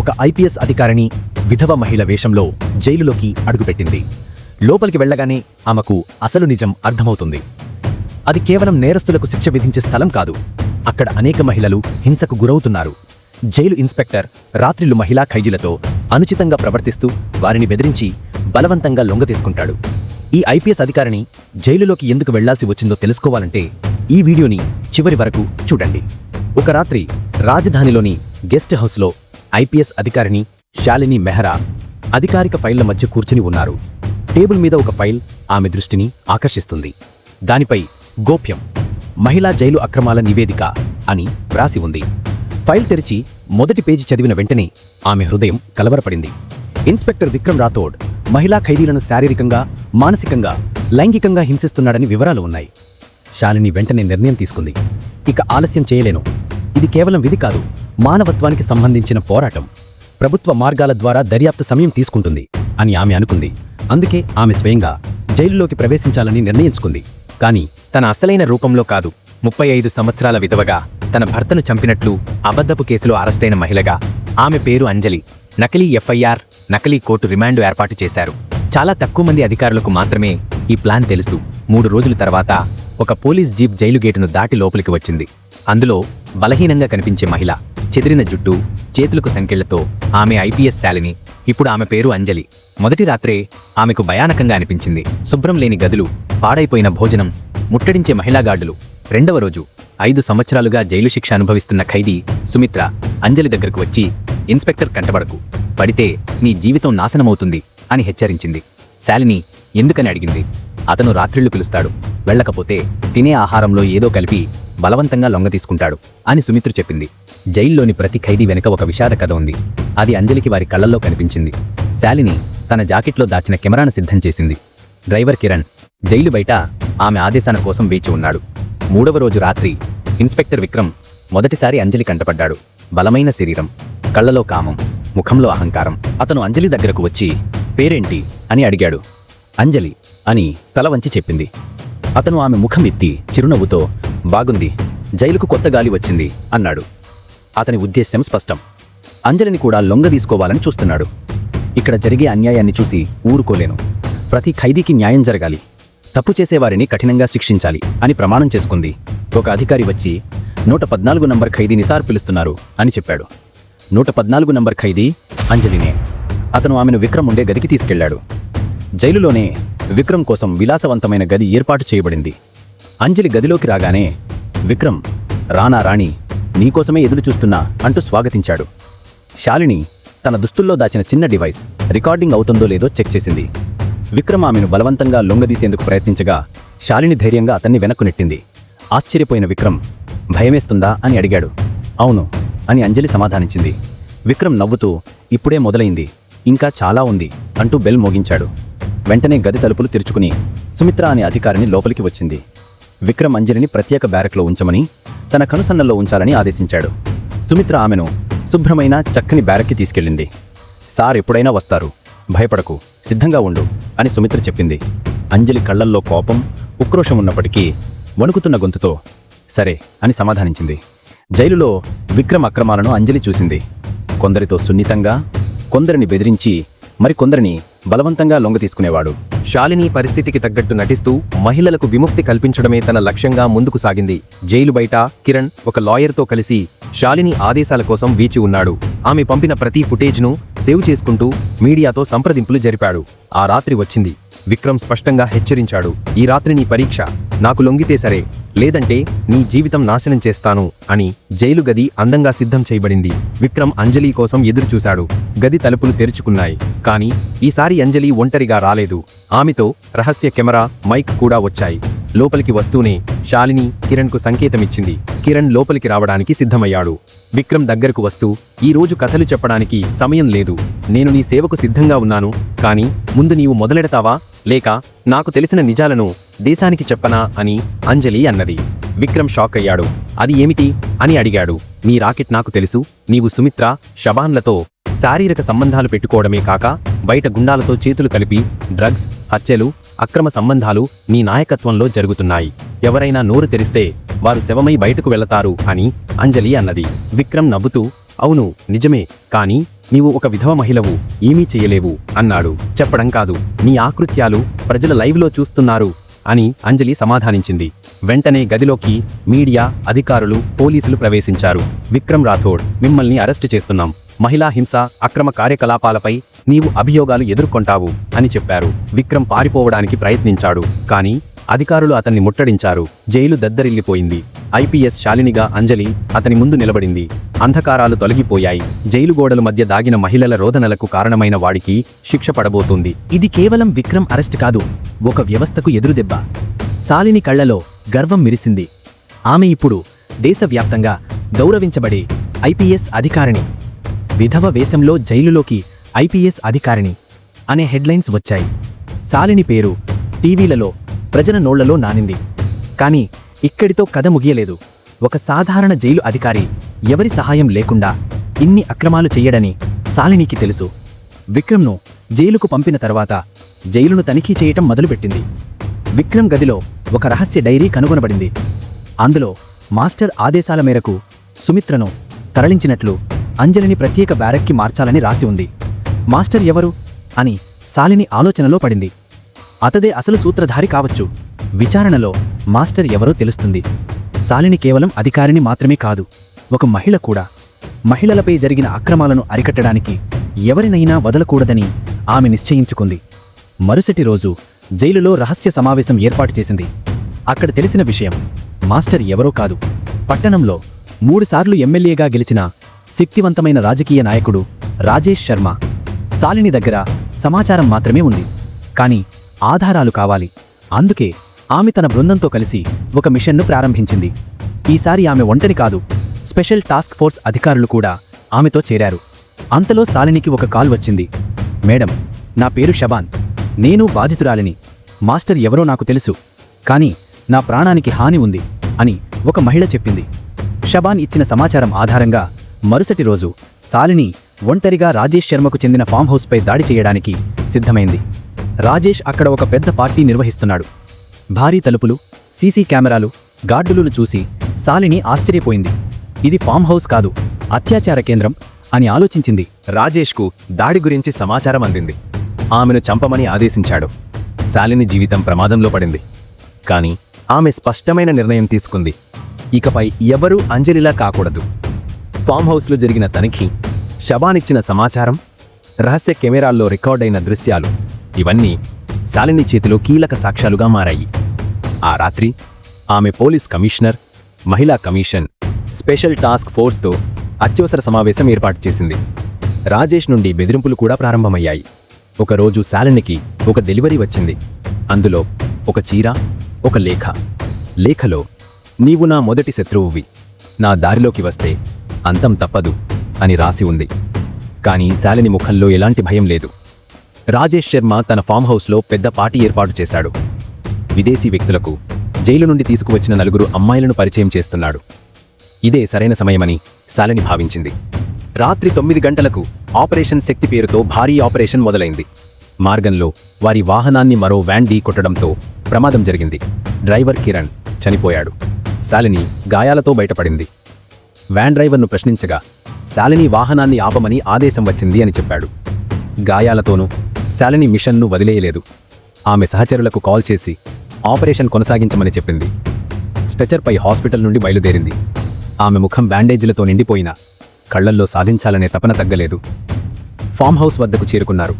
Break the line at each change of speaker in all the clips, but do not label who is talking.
ఒక ఐపీఎస్ అధికారిని విధవ మహిళ వేషంలో జైలులోకి అడుగుపెట్టింది. లోపలికి వెళ్ళగానే ఆమెకు అసలు నిజం అర్థమవుతుంది. అది కేవలం నేరస్తులకు శిక్ష విధించే స్థలం కాదు. అక్కడ అనేక మహిళలు హింసకు గురవుతున్నారు. జైలు ఇన్స్పెక్టర్ రాత్రిళ్ళు మహిళా ఖైదీలతో అనుచితంగా ప్రవర్తిస్తూ వారిని బెదిరించి బలవంతంగా లొంగతీసుకుంటాడు ఈ ఐపీఎస్ అధికారిని జైలులోకి ఎందుకు వెళ్ళాల్సి వచ్చిందో తెలుసుకోవాలంటే ఈ వీడియోని చివరి వరకు చూడండి. ఒక రాత్రి రాజధానిలోని గెస్ట్ హౌస్లో ఐపీఎస్ అధికారిని శాలిని మెహ్రా అధికారిక ఫైళ్ళ మధ్య కూర్చుని ఉన్నారు. టేబుల్ మీద ఒక ఫైల్ ఆమె దృష్టిని ఆకర్షిస్తుంది. దానిపై గోప్యం మహిళా జైలు అక్రమాల నివేదిక అని వ్రాసి ఉంది. ఫైల్ తెరిచి మొదటి పేజీ చదివిన వెంటనే ఆమె హృదయం కలవరపడింది. ఇన్స్పెక్టర్ విక్రమ్ రాథోడ్ మహిళా ఖైదీలను శారీరకంగా మానసికంగా లైంగికంగా హింసిస్తున్నాడని వివరాలు ఉన్నాయి. శాలిని వెంటనే నిర్ణయం తీసుకుంది. ఇక ఆలస్యం చేయలేను. ఇది కేవలం విధి కాదు మానవత్వానికి సంబంధించిన పోరాటం. ప్రభుత్వ మార్గాల ద్వారా దర్యాప్తు సమయం తీసుకుంటుంది అని ఆమె అనుకుంది. అందుకే ఆమె స్వయంగా జైలులోకి ప్రవేశించాలని నిర్ణయించుకుంది. కానీ తన అసలైన రూపంలో కాదు ముప్పై ఐదు సంవత్సరాల విధవగా తన భర్తను చంపినట్లు అబద్ధపు కేసులో అరెస్టైన మహిళగా ఆమె పేరు అంజలి. నకిలీ ఎఫ్ఐఆర్ నకిలీ కోర్టు రిమాండ్ ఏర్పాటు చేశారు. చాలా తక్కువ మంది అధికారులకు మాత్రమే ఈ ప్లాన్ తెలుసు. మూడు రోజుల తర్వాత ఒక పోలీస్ జీప్ జైలు గేటును దాటి లోపలికి వచ్చింది. అందులో బలహీనంగా కనిపించే మహిళ చెదిరిన జుట్టు చేతులకు సంకెళ్ళతో ఆమె ఐపీఎస్ శాలిని ఇప్పుడు ఆమె పేరు అంజలి. మొదటి రాత్రే ఆమెకు భయానకంగా అనిపించింది. శుభ్రం లేని గదులు పాడైపోయిన భోజనం ముట్టడించే మహిళా గార్డులు. రెండవ రోజు ఐదు సంవత్సరాలుగా జైలు శిక్ష అనుభవిస్తున్న ఖైదీ సుమిత్ర అంజలి దగ్గరకు వచ్చి ఇన్స్పెక్టర్ కంటబడకు పడితే నీ జీవితం నాశనమవుతుంది అని హెచ్చరించింది. శాలిని ఎందుకని అడిగింది. అతను రాత్రిళ్ళు పిలుస్తాడు. వెళ్ళకపోతే తినే ఆహారంలో ఏదో కలిపి బలవంతంగా లొంగ తీసుకుంటాడు అని సుమిత్ర చెప్పింది. జైల్లోని ప్రతి ఖైదీ వెనుక ఒక విషాద కథ ఉంది. అది అంజలికి వారి కళ్ళల్లో కనిపించింది. శాలిని తన జాకెట్లో దాచిన కెమెరాను సిద్ధం చేసింది. డ్రైవర్ కిరణ్ జైలు బయట ఆమె ఆదేశాల కోసం వేచి ఉన్నాడు. మూడవ రోజు రాత్రి ఇన్స్పెక్టర్ విక్రమ్ మొదటిసారి అంజలి కంటపడ్డాడు. బలమైన శరీరం కళ్ళలో కామం ముఖంలో అహంకారం. అతను అంజలి దగ్గరకు వచ్చి పేరేంటి? అని అడిగాడు. అంజలి అని తల వంచి చెప్పింది. అతను ఆమె ముఖం ఎత్తి చిరునవ్వుతో బాగుంది జైలుకు కొత్త గాలి వచ్చింది అన్నాడు. అతని ఉద్దేశ్యం స్పష్టం. అంజలిని కూడా లొంగ తీసుకోవాలని చూస్తున్నాడు. ఇక్కడ జరిగే అన్యాయాన్ని చూసి ఊరుకోలేను. ప్రతి ఖైదీకి న్యాయం జరగాలి. తప్పు చేసేవారిని కఠినంగా శిక్షించాలి అని ప్రమాణం చేసుకుంది. ఒక అధికారి వచ్చి నూట పద్నాలుగు నంబర్ ఖైదీ నిసార్ పిలుస్తున్నారు అని చెప్పాడు. నూట పద్నాలుగు నంబర్ ఖైదీ అంజలినే. అతను ఆమెను విక్రమ్ ఉండే గదికి తీసుకెళ్ళాడు. జైలులోనే విక్రమ్ కోసం విలాసవంతమైన గది ఏర్పాటు చేయబడింది. అంజలి గదిలోకి రాగానే విక్రమ్ రానా రాణి నీకోసమే ఎదురు చూస్తున్నా అంటూ స్వాగతించాడు. శాలిని తన దుస్తుల్లో దాచిన చిన్న డివైస్ రికార్డింగ్ అవుతుందో లేదో చెక్ చేసింది. విక్రమ్ ఆమెను బలవంతంగా లొంగదీసేందుకు ప్రయత్నించగా శాలిని ధైర్యంగా అతన్ని వెనక్కు నెట్టింది. ఆశ్చర్యపోయిన విక్రమ్ భయమేస్తుందా? అని అడిగాడు. అవును అని అంజలి సమాధానించింది. విక్రమ్ నవ్వుతూ ఇప్పుడే మొదలైంది. ఇంకా చాలా ఉంది అంటూ బెల్ మోగించాడు. వెంటనే గది తలుపులు తెరుచుకుని సుమిత్ర అనే అధికారిని లోపలికి వచ్చింది. విక్రమ్ అంజలిని ప్రత్యేక బ్యారక్లో ఉంచమని తన కనుసన్నల్లో ఉంచాలని ఆదేశించాడు. సుమిత్ర ఆమెను శుభ్రమైన చక్కని బ్యారక్కి తీసుకెళ్ళింది. సార్ ఎప్పుడైనా వస్తారు. భయపడకు. సిద్ధంగా ఉండు అని సుమిత్ర చెప్పింది. అంజలి కళ్ళల్లో కోపం ఉక్రోషం ఉన్నప్పటికీ వణుకుతున్న గొంతుతో సరే అని సమాధానించింది. జైలులో విక్రమ్ అక్రమాలను అంజలి చూసింది. కొందరితో సున్నితంగా కొందరిని బెదిరించి మరికొందరిని బలవంతంగా లొంగ తీసుకునేవాడు.
శాలిని పరిస్థితికి తగ్గట్టు నటిస్తూ మహిళలకు విముక్తి కల్పించడమే తన లక్ష్యంగా ముందుకు సాగింది. జైలు బయట కిరణ్ ఒక లాయర్తో కలిసి శాలిని ఆదేశాల కోసం వీచి ఉన్నాడు. ఆమె పంపిన ప్రతి ఫుటేజ్ను సేవ్ చేసుకుంటూ మీడియాతో సంప్రదింపులు జరిపాడు. ఆ రాత్రి వచ్చింది. విక్రమ్ స్పష్టంగా హెచ్చరించాడు. ఈ రాత్రి నీ పరీక్ష. నాకు లొంగితే సరే. లేదంటే నీ జీవితం నాశనం చేస్తాను అని జైలు గది అందంగా సిద్ధం చేయబడింది. విక్రమ్ అంజలి కోసం ఎదురుచూశాడు. గది తలుపులు తెరుచుకున్నాయి. కానీ ఈసారి అంజలి ఒంటరిగా రాలేదు. ఆమెతో రహస్య కెమెరా మైక్ కూడా వచ్చాయి. లోపలికి వస్తూనే శాలిని కిరణ్కు సంకేతమిచ్చింది. కిరణ్ లోపలికి రావడానికి సిద్ధమయ్యాడు. విక్రమ్ దగ్గరకు వస్తూ ఈ రోజు కథలు చెప్పడానికి సమయం లేదు. నేను నీ సేవకు సిద్ధంగా ఉన్నాను. కానీ ముందు నీవు మొదలెడతావా? లేక నాకు తెలిసిన నిజాలను దేశానికి చెప్పనా అని అంజలి అన్నది. విక్రమ్ షాక్ అయ్యాడు. అది ఏమిటి? అని అడిగాడు. నీ రాకెట్ నాకు తెలుసు. నీవు సుమిత్ర షబాన్లతో శారీరక సంబంధాలు పెట్టుకోవడమే కాక బయట గుండాలతో చేతులు కలిపి డ్రగ్స్ హత్యలు అక్రమ సంబంధాలు నీ నాయకత్వంలో జరుగుతున్నాయి. ఎవరైనా నోరు తెరిస్తే వారు శవమై బయటకు వెళతారు అని అంజలి అన్నది. విక్రమ్ నవ్వుతూ అవును నిజమే. కానీ నీవు ఒక విధవ మహిళవు ఏమీ చెయ్యలేవు అన్నాడు. చెప్పడం కాదు నీ ఆకృత్యాలు ప్రజల లైవ్లో చూస్తున్నారు అని అంజలి సమాధానించింది. వెంటనే గదిలోకి మీడియా అధికారులు పోలీసులు ప్రవేశించారు. విక్రమ్ రాథోడ్ మిమ్మల్ని అరెస్టు చేస్తున్నాం. మహిళా హింస అక్రమ కార్యకలాపాలపై నీవు అభియోగాలు ఎదుర్కొంటావు అని చెప్పారు. విక్రమ్ పారిపోవడానికి ప్రయత్నించాడు కానీ అధికారులు అతన్ని ముట్టడించారు. జైలు దద్దరిల్లిపోయింది. ఐపీఎస్ శాలినిగా అంజలి అతని ముందు నిలబడింది. అంధకారాలు తొలగిపోయాయి. జైలు గోడల మధ్య దాగిన మహిళల రోదనలకు కారణమైన వాడికి శిక్ష పడబోతుంది.
ఇది కేవలం విక్రమ్ అరెస్ట్ కాదు. ఒక వ్యవస్థకు ఎదురుదెబ్బ. శాలిని కళ్ళలో గర్వం మిరిసింది. ఆమె ఇప్పుడు దేశవ్యాప్తంగా గౌరవించబడే ఐపీఎస్ అధికారిణి. విధవ వేషంలో జైలులోకి ఐపీఎస్ అధికారిణి అనే హెడ్లైన్స్ వచ్చాయి. శాలిని పేరు టీవీలలో ప్రజల నోళ్ళలో నానింది. కానీ ఇక్కడితో కథ ముగియలేదు. ఒక సాధారణ జైలు అధికారి ఎవరి సహాయం లేకుండా ఇన్ని అక్రమాలు చెయ్యడని శాలినికి తెలుసు. విక్రమ్ను జైలుకు పంపిన తర్వాత జైలును తనిఖీ చేయటం మొదలుపెట్టింది. విక్రమ్ గదిలో ఒక రహస్య డైరీ కనుగొనబడింది. అందులో మాస్టర్ ఆదేశాల మేరకు సుమిత్రను తరలించినట్లు అంజలిని ప్రత్యేక బ్యారెక్కి మార్చాలని రాసి ఉంది. మాస్టర్ ఎవరు? అని శాలిని ఆలోచనలో పడింది. అతదే అసలు సూత్రధారి కావచ్చు. విచారణలో మాస్టర్ ఎవరో తెలుస్తుంది. శాలిని కేవలం అధికారిని మాత్రమే కాదు ఒక మహిళ కూడా. మహిళలపై జరిగిన అక్రమాలను అరికట్టడానికి ఎవరినైనా వదలకూడదని ఆమె నిశ్చయించుకుంది. మరుసటి రోజు జైలులో రహస్య సమావేశం ఏర్పాటు చేసింది. అక్కడ తెలిసిన విషయం మాస్టర్ ఎవరో కాదు. పట్టణంలో మూడుసార్లు ఎమ్మెల్యేగా గెలిచిన శక్తివంతమైన రాజకీయ నాయకుడు రాజేష్ శర్మ. శాలిని దగ్గర సమాచారం మాత్రమే ఉంది. కానీ ఆధారాలు కావాలి. అందుకే ఆమె తన బృందంతో కలిసి ఒక మిషన్ను ప్రారంభించింది. ఈసారి ఆమె ఒంటరి కాదు. స్పెషల్ టాస్క్ ఫోర్స్ అధికారులు కూడా ఆమెతో చేరారు. అంతలో శాలినికి ఒక కాల్ వచ్చింది. మేడం నా పేరు షబాన్ నేను బాధితురాలిని. మాస్టర్ ఎవరో నాకు తెలుసు. కానీ నా ప్రాణానికి హాని ఉంది అని ఒక మహిళ చెప్పింది. షబాన్ ఇచ్చిన సమాచారం ఆధారంగా మరుసటి రోజు శాలిని ఒంటరిగా రాజేష్ శర్మకు చెందిన ఫామ్ హౌస్పై దాడి చేయడానికి సిద్ధమైంది. రాజేష్ అక్కడ ఒక పెద్ద పార్టీ నిర్వహిస్తున్నాడు. భారీ తలుపులు సీసీ కెమెరాలు గార్డులను చూసి సాలిని ఆశ్చర్యపోయింది. ఇది ఫామ్ హౌస్ కాదు అత్యాచార కేంద్రం అని ఆలోచించింది.
రాజేష్కు దాడి గురించి సమాచారం అందింది. ఆమెను చంపమని ఆదేశించాడు. శాలిని జీవితం ప్రమాదంలో పడింది. కాని ఆమె స్పష్టమైన నిర్ణయం తీసుకుంది. ఇకపై ఎవరూ అంజలిలా కాకూడదు. ఫామ్ హౌస్లో జరిగిన తనిఖీ శబానిచ్చిన సమాచారం రహస్య కెమెరాల్లో రికార్డైన దృశ్యాలు. ఇవన్నీ శాలిని చేతిలో కీలక సాక్ష్యాలుగా మారాయి. ఆ రాత్రి ఆమె పోలీస్ కమిషనర్ మహిళా కమిషన్ స్పెషల్ టాస్క్ ఫోర్స్తో అత్యవసర సమావేశం ఏర్పాటు చేసింది. రాజేష్ నుండి బెదిరింపులు కూడా ప్రారంభమయ్యాయి. ఒకరోజు శాలినికి ఒక డెలివరీ వచ్చింది. అందులో ఒక చీర ఒక లేఖ. లేఖలో నీవు నా మొదటి శత్రువువి. నా దారిలోకి వస్తే అంతం తప్పదు అని రాసి ఉంది. కానీ శాలిని ముఖంలో ఎలాంటి భయం లేదు. రాజేష్ శర్మ తన ఫామ్ హౌస్లో పెద్ద పార్టీ ఏర్పాటు చేశాడు. విదేశీ వ్యక్తులకు జైలు నుండి తీసుకువచ్చిన నలుగురు అమ్మాయిలను పరిచయం చేస్తున్నాడు. ఇదే సరైన సమయమని శాలిని భావించింది. రాత్రి తొమ్మిది గంటలకు ఆపరేషన్ శక్తి పేరుతో భారీ ఆపరేషన్ మొదలైంది. మార్గంలో వారి వాహనాన్ని మరో వ్యాన్ ఢీ కొట్టడంతో ప్రమాదం జరిగింది. డ్రైవర్ కిరణ్ చనిపోయాడు. శాలిని గాయాలతో బయటపడింది. వ్యాన్ డ్రైవర్ను ప్రశ్నించగా శాలిని వాహనాన్ని ఆపమని ఆదేశం వచ్చింది అని చెప్పాడు. గాయాలతోనూ శాలిని మిషన్ను వదిలేయలేదు. ఆమె సహచరులకు కాల్ చేసి ఆపరేషన్ కొనసాగించమని చెప్పింది. స్ట్రెచర్పై హాస్పిటల్ నుండి బయలుదేరింది. ఆమె ముఖం బ్యాండేజీలతో నిండిపోయినా. కళ్ళల్లో సాధించాలనే తపన తగ్గలేదు. ఫామ్ హౌస్ వద్దకు చేరుకున్నారు.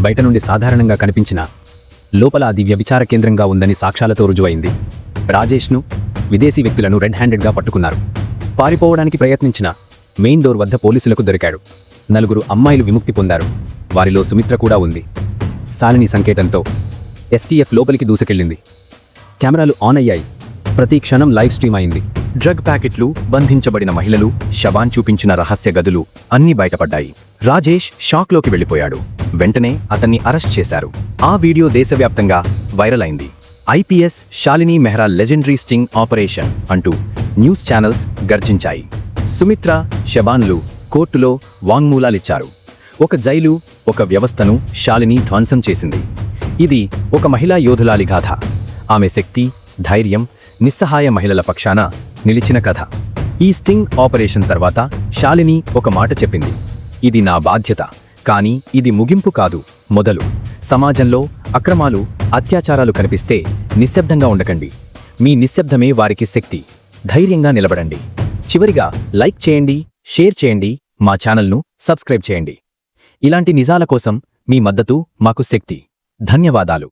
బయట నుండి సాధారణంగా కనిపించిన లోపల అది వ్యభిచార కేంద్రంగా ఉందని సాక్ష్యాలతో రుజువైంది. రాజేష్ను విదేశీ వ్యక్తులను రెడ్ హ్యాండెడ్గా పట్టుకున్నారు. పారిపోవడానికి ప్రయత్నించిన మెయిన్ డోర్ వద్ద పోలీసులకు దొరికాడు. నలుగురు అమ్మాయిలు విముక్తి పొందారు. వారిలో సుమిత్ర కూడా ఉంది. శాలిని సంకేతంతో ఎస్టీఎఫ్ లోపలికి దూసుకెళ్ళింది. కెమెరాలు ఆన్ అయ్యాయి. ప్రతి క్షణం లైవ్ స్ట్రీమ్ అయింది. డ్రగ్ ప్యాకెట్లు బంధించబడిన మహిళలు శవాన్ చూపించిన రహస్య గదులు అన్నీ బయటపడ్డాయి. రాజేష్ షాక్లోకి వెళ్ళిపోయాడు. వెంటనే అతన్ని అరెస్ట్ చేశారు. ఆ వీడియో దేశవ్యాప్తంగా వైరల్ అయింది. IPS Shalini Mehra legendary sting operation అంటూ న్యూస్ ఛానల్స్ గర్జించాయి. సుమిత్ర శబాన్లు కోర్టులో వాంగ్మూలాలిచ్చారు. ఒక జైలు ఒక వ్యవస్థను శాలిని ధ్వంసం చేసింది. ఇది ఒక మహిళా యోధులాలి గాథ. ఆమె శక్తి ధైర్యం నిస్సహాయ మహిళల పక్షాన నిలిచిన కథ. ఈ స్టింగ్ ఆపరేషన్ తర్వాత శాలిని ఒక మాట చెప్పింది.
ఇది నా బాధ్యత కానీ ఇది ముగింపు కాదు మొదలు. సమాజంలో అక్రమాలు అత్యాచారాలు కనిపిస్తే నిశ్శబ్దంగా ఉండకండి. మీ నిశ్శబ్దమే వారికి శక్తి. ధైర్యంగా నిలబడండి. చివరిగా లైక్ చేయండి షేర్ చేయండి మా ఛానల్ను సబ్స్క్రైబ్ చేయండి. ఇలాంటి నిజాల కోసం మీ మద్దతు మాకు శక్తి. ధన్యవాదాలు.